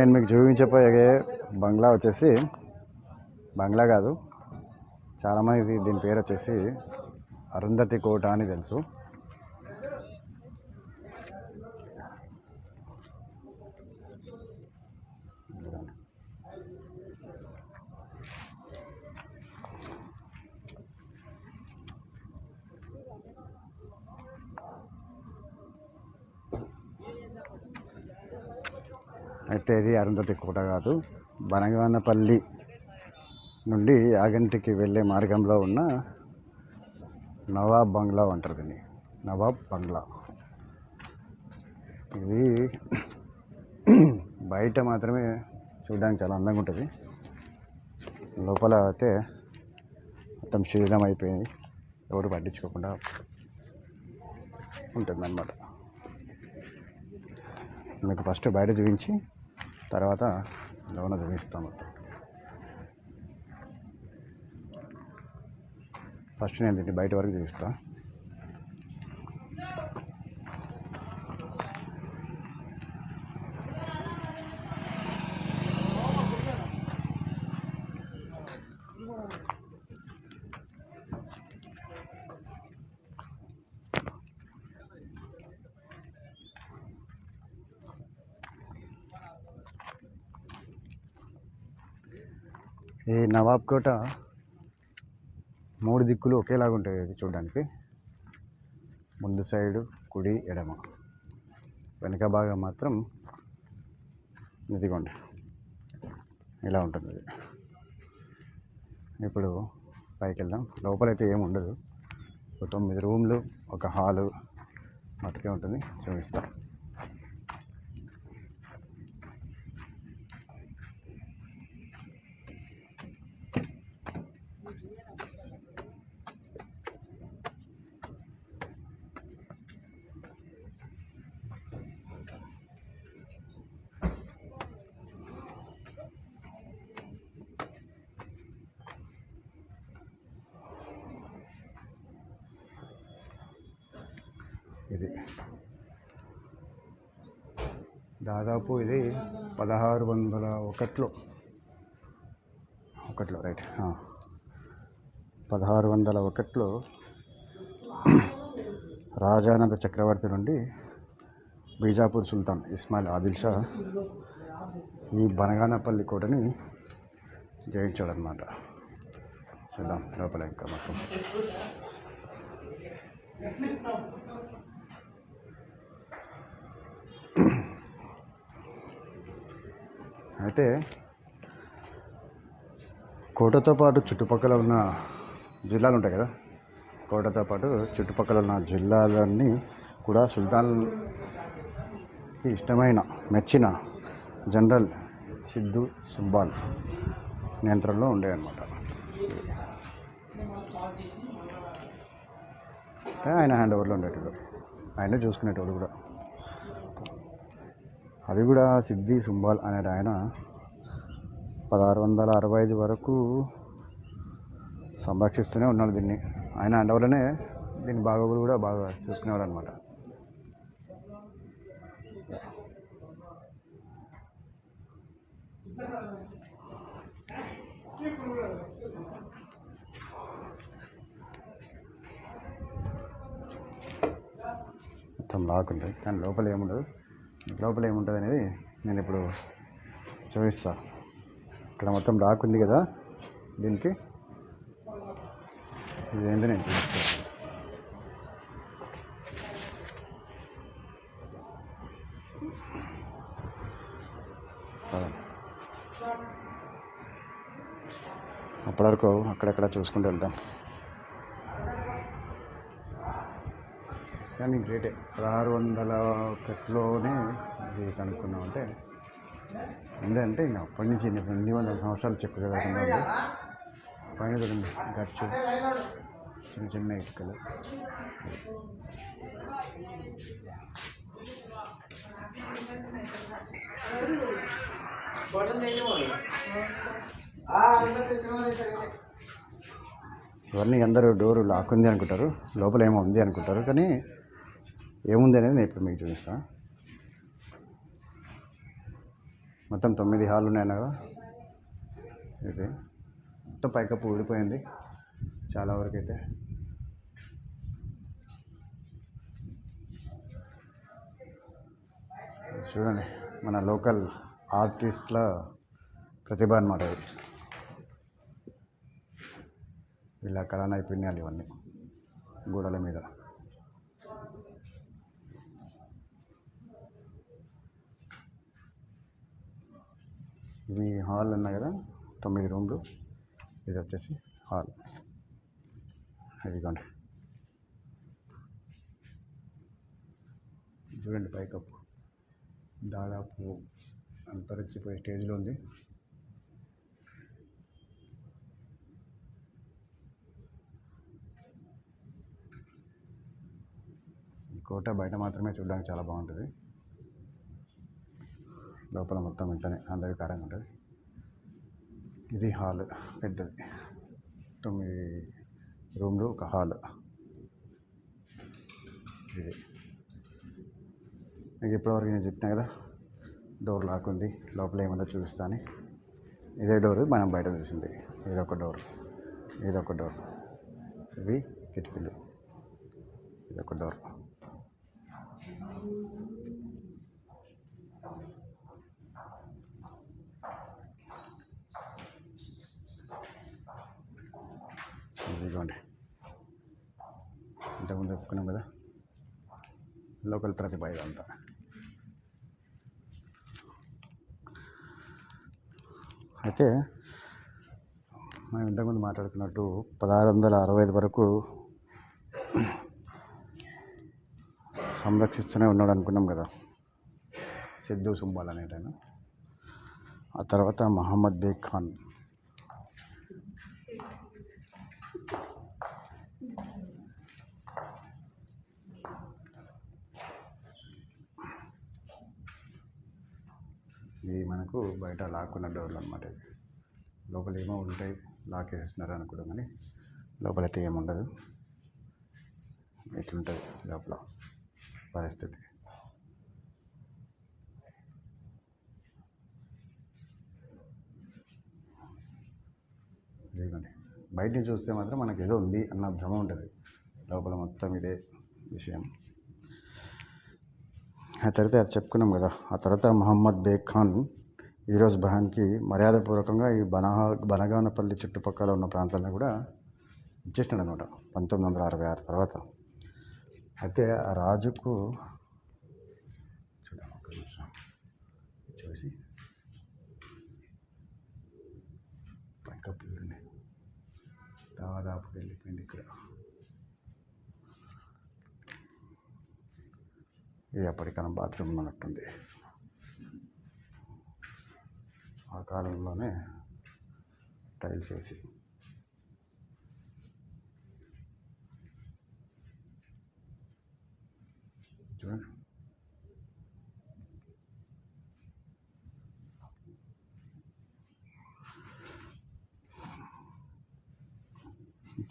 నేను మీకు చూపించబోయే బంగ్లా వచ్చేసి బంగ్లా కాదు. చాలామంది దీని పేరు వచ్చేసి అరుంధతి కోట అని తెలుసు. అయితే ఇది అరుంధతి కోట కాదు. బనగానపల్లి నుండి యాగంటికి వెళ్ళే మార్గంలో ఉన్న నవాబ్ బంగ్లా అంటారు దీన్ని. నవాబ్ బంగ్లా. ఇది బయట మాత్రమే చూడడానికి చాలా అందంగా ఉంటుంది. లోపల అయితే మొత్తం శిథిలం అయిపోయింది ఎవరు పట్టించుకోకుండా ఉంటుందన్నమాట. మీకు ఫస్ట్ బయట చూపించి తర్వాత లోన చూపిస్తాము ఫస్ట్ నేను దీన్ని బయట వరకు చూపిస్తా నవాబ్ కోట మూడు దిక్కులు ఒకేలాగా ఉంటాయి చూడడానికి. ముందు సైడు కుడి ఎడమ. వెనక భాగం మాత్రం ఇదిగోండి ఇలా ఉంటుంది ఇప్పుడు పైకి వెళ్దాం లోపలైతే ఏమి ఉండదు. ఒక తొమ్మిది రూమ్లు ఒక హాలు మటుకే ఉంటుంది. చూపిస్తాం. ఇది. దాదాపు ఇది పదహారు వందల ఒకట్లో. ఒకట్లో రైట్. పదహారు వందల ఒకట్లో రాజానంద చక్రవర్తి నుండి బీజాపూర్ సుల్తాన్ ఇస్మాయిల్ ఆదిల్ షా ఈ బనగానపల్లి కోటని జయించాడనమాట చూద్దాం లోపల ఇంకా మొత్తం. అయితే కోటతో పాటు చుట్టుపక్కల ఉన్న జిల్లాలు ఉంటాయి కదా. కోటతో పాటు చుట్టుపక్కల ఉన్న జిల్లాలన్నీ కూడా సుల్తాన్కి ఇష్టమైన మెచ్చిన జనరల్ సిద్ధు సుబ్బాల్ నియంత్రణలో ఉండేవన్నమాట ఆయన హ్యాండ్ ఓవర్లో ఉండేటోడు. ఆయన చూసుకునేటోడు కూడా. అది కూడా సిద్ధి సుంబాల్ అనే ఆయన పదహారు వందల అరవై ఐదు వరకు సంరక్షిస్తూనే ఉన్నాడు దీన్ని. ఆయన అండవలనే దీని బాగోగులు కూడా బాగా చూసుకునేవాడు అనమాట మొత్తం లాక్ ఉంటుంది కానీ లోపల ఏముండదు. లోపల ఏముంటుంది అనేది నేను ఇప్పుడు చూపిస్తా. ఇక్కడ మొత్తం రాక్ ఉంది కదా దీనికి. ఇదేంటి నేను చూపిస్తాను అప్పటి వరకు అక్కడక్కడ చూసుకుంటూ వెళ్దాం. కానీ గ్రేటే. పదహారు వందల ఒకటిలోనే ఇది కనుక్కున్నాం అంటే ఏంటంటే ఇంకా అప్పటి నుంచి ఎన్ని ఎనిమిది వందల సంవత్సరాలు చెక్కు చదవకుండా పైన చూడండి గచ్చు చిన్న చిన్న ఇటుకలు. ఇవన్నీ అందరూ డోరు లాక్ ఉంది అనుకుంటారు లోపల ఏమో ఉంది అనుకుంటారు కానీ ఏముంది అనేది నేను ఇప్పుడు మీకు చూపిస్తాను మొత్తం తొమ్మిది హాల్ ఉన్నాయి కదా ఇది. మొత్తం పైకప్పు ఊడిపోయింది. చాలా వరకు అయితే. చూడండి మన లోకల్ ఆర్టిస్ట్ల ప్రతిభ అనమాట ఇది. వీళ్ళ కళా నైపుణ్యాలు ఇవన్నీ గోడల మీద. ఇవి హాల్ అన్నా కదా తొమ్మిది రూమ్లు. ఇది వచ్చేసి హాల్. ఇదిగోండి. చూడండి పైకప్పు. దాదాపు అంతరించిపోయే స్టేజ్లో ఉంది. కోట బయట మాత్రమే చూడడానికి చాలా బాగుంటుంది. లోపల మొత్తం ఇంతనే అందరికారంగా ఉంటుంది. ఇది హాల్ పెద్దది. తొమ్మిది రూమ్లు ఒక హాల్. ఇది. మీకు ఇప్పటివరకు నేను చెప్పినా కదా డోర్ లాక్ ఉంది లోపల ఏముందో చూపిస్తాను. ఇదే డోర్ మనం బయట చూసింది. ఇదొక డోర్. ఇదొక డోర్. ఇవి కిటికీలు. ఇదొక డోర్ ఇదిగోండి ఇంతకుముందు చెప్పుకున్నాం కదా? లోకల్ ప్రతిభ ఇదంతా. అయితే మనం ఇంతకుముందు మాట్లాడుకున్నట్టు పదహారు వందల అరవై ఐదు వరకు సంరక్షిస్తూనే ఉన్నాడు అనుకున్నాం కదా? సిద్ధు సుంబాల్ అనేటైనా. ఆ తర్వాత మహమ్మద్ బేగ్ ఖాన్. ఇవి మనకు బయట లాక్కున్న డోర్లు అనమాట ఇవి. లోపల ఏమో ఉంటాయి లాక్ వేసేస్తున్నారు అనుకోవడం కానీ లోపలైతే ఏముండదు ఇట్లుంటుంది లోపల పరిస్థితి? ఇదిగోండి. బయట చూస్తే మాత్రం మనకి ఏదో ఉంది అన్న భ్రమ ఉంటుంది. లోపల మొత్తం ఇదే విషయం. ఆ తర్వాత అది చెప్పుకున్నాం కదా. ఆ తర్వాత మహమ్మద్ బేగ్ ఖాన్ ఈరోజు బహాన్కి మర్యాదపూర్వకంగా ఈ బనహా బనగానపల్లి చుట్టుపక్కల ఉన్న ప్రాంతాలను కూడా ఇచ్చేసినాడు అనమాట పంతొమ్మిది వందల అరవై ఆరు తర్వాత. అయితే ఆ రాజుకు చూసి. దాదాపుగా దాదాపు వెళ్ళిపోయింది ఇక్కడ. ఇది అప్పటికన్నా బాత్రూమ్ ఉన్నట్టుంది ఆ కాలంలోనే టైల్స్ వేసి చూడండి.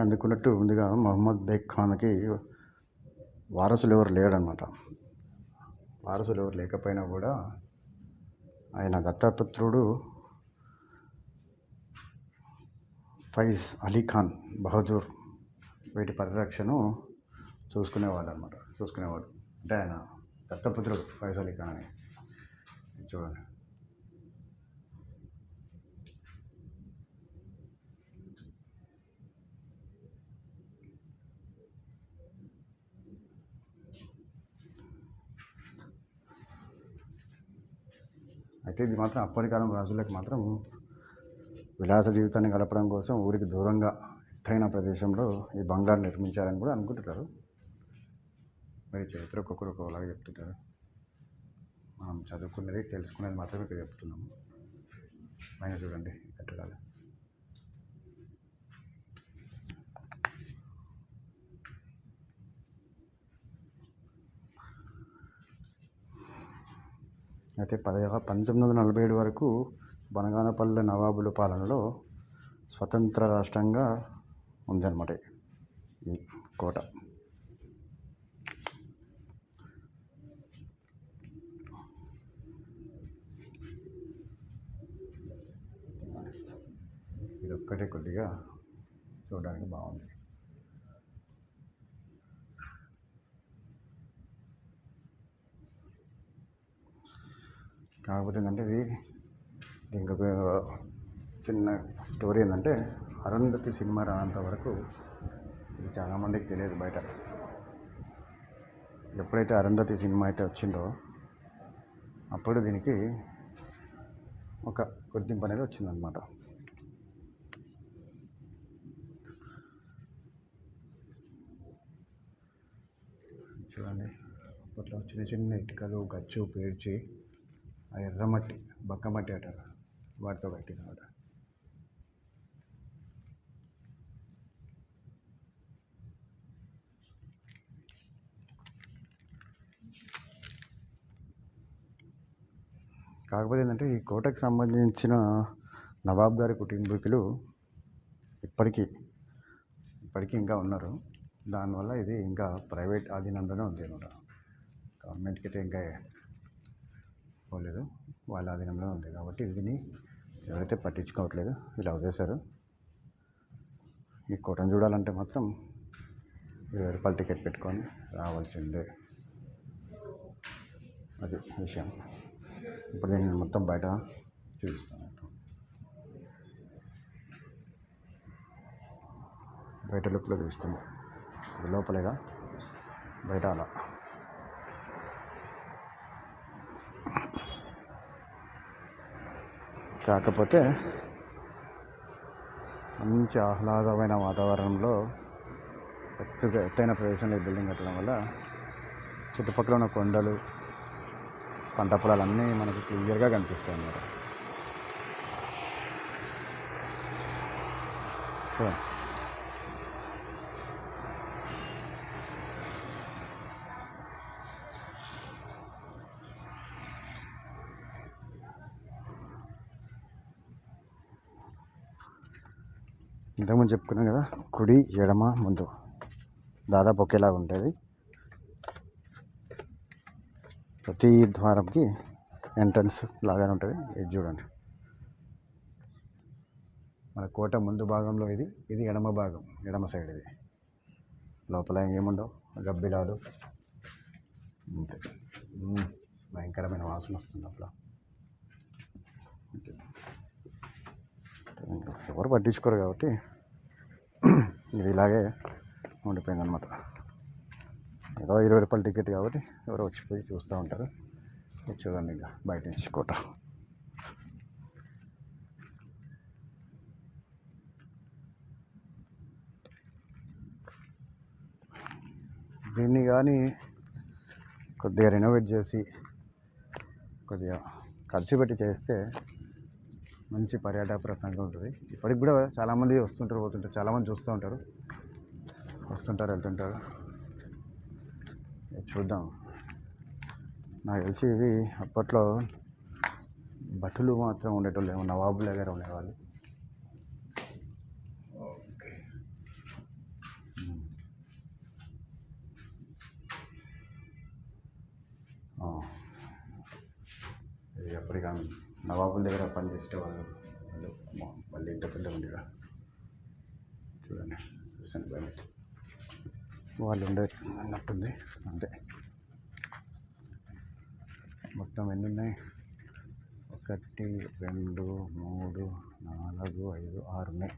అందుకున్నట్టు ముందుగా మహమ్మద్ బేగ్ ఖాన్కి వారసులు ఎవరు లేడనమాట వారసులు ఎవరు లేకపోయినా కూడా ఆయన దత్తపుత్రుడు ఫైజ్ అలీ ఖాన్ బహదూర్ వీటి పరిరక్షణ చూసుకునేవాడు అనమాట చూసుకునేవాడు. అంటే ఆయన దత్తపుత్రుడు ఫైజ్ అలీఖాన్ అని. చూడండి. అయితే ఇది మాత్రం అప్పటి కాలం రాజులకు మాత్రం విలాస జీవితాన్ని గడపడం కోసం ఊరికి దూరంగా ఎత్తైన ప్రదేశంలో ఈ బంగ్లా నిర్మించారని కూడా అనుకుంటుంటారు మరి చరిత్ర ఒక్కొక్కరు ఒక్కొక్కలాగా చెప్తుంటారు. మనం చదువుకున్నది తెలుసుకునేది మాత్రమే ఇక్కడ చెప్తున్నాము. పైన చూడండి కట్టడాలు. అయితే పదిహేను పంతొమ్మిది వందల నలభై ఏడు వరకు బనగానపల్లె నవాబుల పాలనలో స్వతంత్ర రాష్ట్రంగా ఉందన్నమాట ఈ కోట. ఇది ఒక్కటే కొద్దిగా చూడడానికి బాగుంది. కాకపోతే ఏంటంటే ఇది దీనికి చిన్న స్టోరీ ఏంటంటే అరుంధతి సినిమా రానంత వరకు ఇది చాలామందికి తెలియదు బయట. ఎప్పుడైతే అరుంధతి సినిమా అయితే వచ్చిందో అప్పుడు దీనికి ఒక గుర్తింపు అనేది వచ్చిందనమాట చూడండి అప్పట్లో చిన్న చిన్న ఇటుకలు గచ్చు పేర్చి ఆ ఎర్రమట్టి బక్కమట్టి అంటారు వాటితో కట్టినమాట కాకపోతే ఏంటంటే ఈ కోటకు సంబంధించిన నవాబ్ గారి కుటుంబీకులు ఇప్పటికీ ఇప్పటికీ ఇంకా ఉన్నారు. దానివల్ల ఇది ఇంకా ప్రైవేట్ ఆధీనంలోనే ఉంది అనమాట. గవర్నమెంట్కి అయితే ఇంకా పట్టించుకోలేదు వాళ్ళ ఆధీనంలో ఉంది కాబట్టి దీన్ని ఎవరైతే పట్టించుకోవట్లేదు ఇలా వదిలేశారు. ఈ కోటను చూడాలంటే మాత్రం ఇరవై రూపాయలు టికెట్ పెట్టుకొని రావాల్సిందే. అది విషయం. ఇప్పుడు నేను మొత్తం బయట చూపిస్తాను బయట లుక్లో చూస్తుంది లోపలేగా బయట అలా. కాకపోతే మంచి ఆహ్లాదమైన వాతావరణంలో ఎత్తుగా ఎత్తైన ప్రదేశంలో ఈ బిల్డింగ్ కట్టడం వల్ల చుట్టుపక్కల ఉన్న కొండలు పంట పొలాలన్నీ మనకు క్లియర్గా కనిపిస్తాయి అన్నమాట. చూడండి ఇంతకుముందు చెప్పుకున్నాం కదా కుడి ఎడమ ముందు. దాదాపు ఒకేలాగా ఉంటుంది ప్రతి ద్వారంకి ఎంట్రన్స్ లాగానే ఉంటుంది. ఇది చూడండి. మన కోట ముందు భాగంలో ఇది ఇది ఎడమ భాగం ఎడమ సైడ్ ఇది. లోపల ఏముండవు గబ్బిలాలు. అంతే. భయంకరమైన వాసన వస్తుంది లోపల ఎవరు పట్టించుకోరు కాబట్టి ఇది ఇలాగే ఉండిపోయింది అనమాట ఏదో ఇరవై రూపాయల టికెట్ కాబట్టి ఎవరో వచ్చిపోయి చూస్తూ ఉంటారు. ఇది చూడండి ఇంకా బయట నుంచి కోట. దీన్ని కానీ కొద్దిగా రెనోవేట్ చేసి కొద్దిగా ఖర్చు పెట్టి చేస్తే మంచి పర్యాటక పర్యాటకప్రదంగా ఉంటుంది. ఇప్పటికి కూడా చాలామంది వస్తుంటారు పోతుంటారు చాలామంది చూస్తూ ఉంటారు. వస్తుంటారు వెళ్తుంటారు. చూద్దాం. నాకు తెలిసి ఇవి అప్పట్లో భటులు మాత్రం ఉండేటోళ్ళు ఏమో నవాబుల దగ్గర ఉండేవాళ్ళు ఆ. ఇది అప్పటికి ఆమె నవాబుల దగ్గర పనిచేసేవాళ్ళు వాళ్ళు మళ్ళీ ఇంత పెద్ద ఉండిరా. చూడండి చూసాను అవుతుంది. వాళ్ళు ఉండే అన్నట్టుంది అంతే. మొత్తం ఎన్ని ఉన్నాయి? ఒకటి రెండు మూడు నాలుగు ఐదు ఆరు ఉన్నాయి.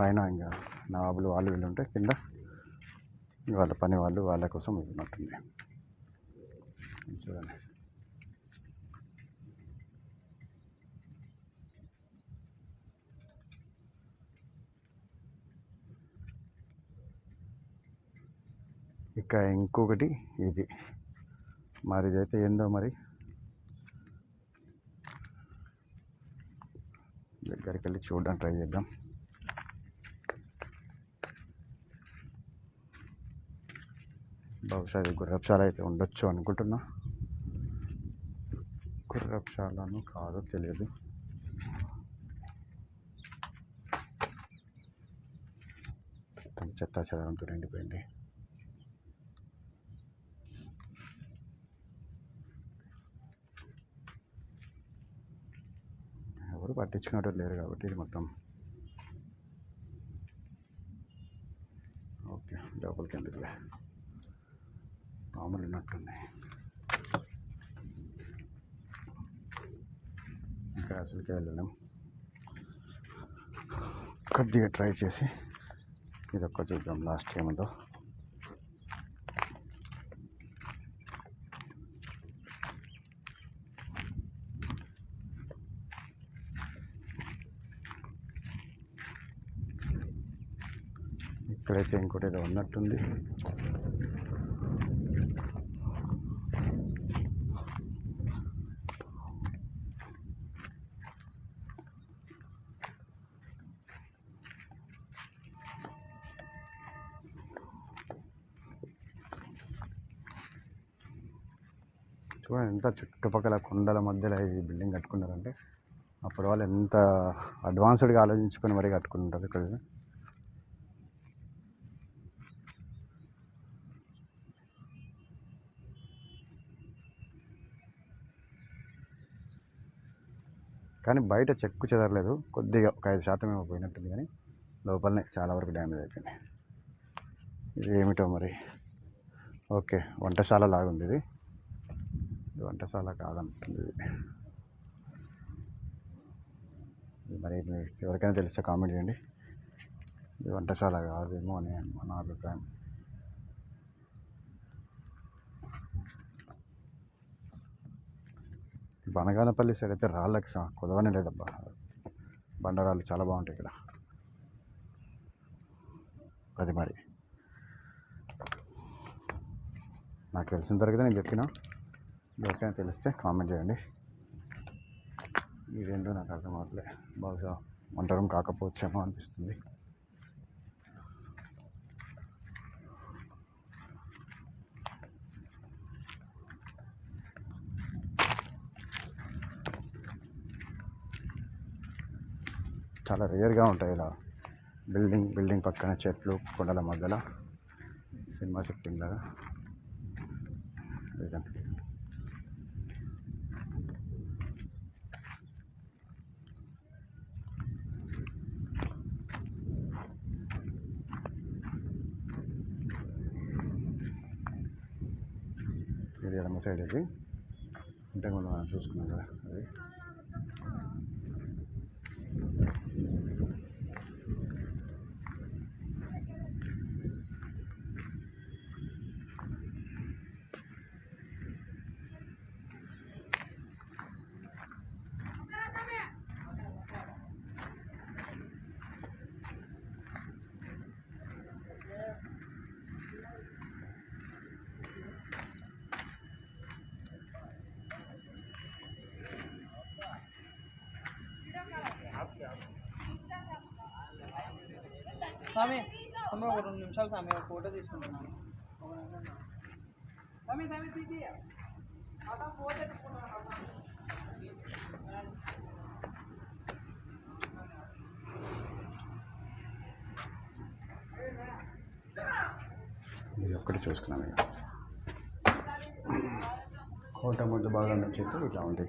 పైన ఇంకా నవాబులు వాళ్ళు వీళ్ళు ఉంటే కింద వాళ్ళ పని వాళ్ళు వాళ్ళ కోసం ఇది ఉన్నట్టుంది. చూడండి. ఇక ఇంకొకటి ఇది. మరి ఇదైతే ఏందో మరి? దగ్గరికి వెళ్ళి చూడడానికి ట్రై చేద్దాం. బహుశా ఇది గుర్రపుశాల అయితే ఉండొచ్చు అనుకుంటున్నా. గుర్రపుశాలను కాదో తెలియదు. మొత్తం చెత్త చెదారంతో నిండిపోయింది. ఎవరు లేరు కాబట్టి ఇది మొత్తం. ఓకే లోపలికి ఎందుకులే? పాములు ఉన్నట్టున్నాయి. ఇంకా అసలుకే వెళ్ళలేం. కొద్దిగా ట్రై చేసి ఇది ఒక్క చూద్దాం లాస్ట్ ఏముందో. ఇక్కడైతే ఇంకోటి ఏదో ఉన్నట్టుంది. చూడండి ఎంత చుట్టుపక్కల కొండల మధ్యలో ఈ బిల్డింగ్ కట్టుకున్నారంటే అప్పుడు వాళ్ళు ఎంత అడ్వాన్స్డ్గా ఆలోచించుకొని మరీ కట్టుకుంటారు ఇక్కడ. కానీ బయట చెక్కు చెదరలేదు. కొద్దిగా ఒక ఐదు శాతం ఏమో పోయినట్టుంది కానీ లోపలనే చాలా వరకు డ్యామేజ్ అయిపోయింది. ఇది ఏమిటో మరి? ఓకే వంటశాల లాగా ఉంది ఇది. ఇది వంటశాల కాదంటుంది ఇది. ఇది మరి మీకు ఎవరికైనా తెలిస్తే కామెంట్ చేయండి. ఇది వంటశాల కాదేమో అని నా అభిప్రాయం. బనగానపల్లి సైడ్ అయితే రాళ్ళకి కుదవనే లేదబ్బా. బండరాళ్ళు చాలా బాగుంటాయి ఇక్కడ. అది మరి. నాకు తెలిసిన తరగతి నేను చెప్పిన. ఎవరికైనా తెలిస్తే కామెంట్ చేయండి. ఇదేంటో నాకు అర్థం అవ్వట్లే బహుశా వంటరం కాకపోవచ్చేమో అనిపిస్తుంది. చాలా రేర్గా ఉంటాయి ఇలా. బిల్డింగ్ బిల్డింగ్ పక్కన చెట్లు కొండల మధ్యలో. సినిమా షూటింగ్ లాగా. ఇది ఎడమ సైడ్ ఇది. ఇంతకుముందు మనం చూసుకున్నాం కదా అది. స్వామి స్వామి ఒక రెండు నిమిషాలు స్వామి ఒక ఫోటో తీసుకుంటున్నాను. స్వామి స్వామి తీసి ఫోటో ఇది ఒక్కటి చూసుకున్నాను ఇక. కోట ముందు బాగా నచ్చితే ఇట్లా ఉంది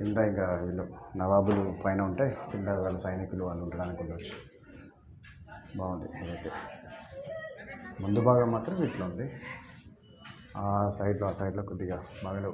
కింద ఇంకా వీళ్ళు నవాబులు పైన ఉంటే కింద వాళ్ళ సైనికులు వాళ్ళు ఉండడానికి ఉండొచ్చు. బాగుంది. ఇదైతే ముందు భాగం మాత్రం ఇట్లా ఉంది. ఆ సైడ్లో ఆ సైడ్లో కొద్దిగా బాగా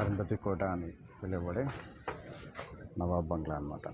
అరుంధతి కోట అని పిలువబడే నవాబ్ బంగ్లా అన్నమాట.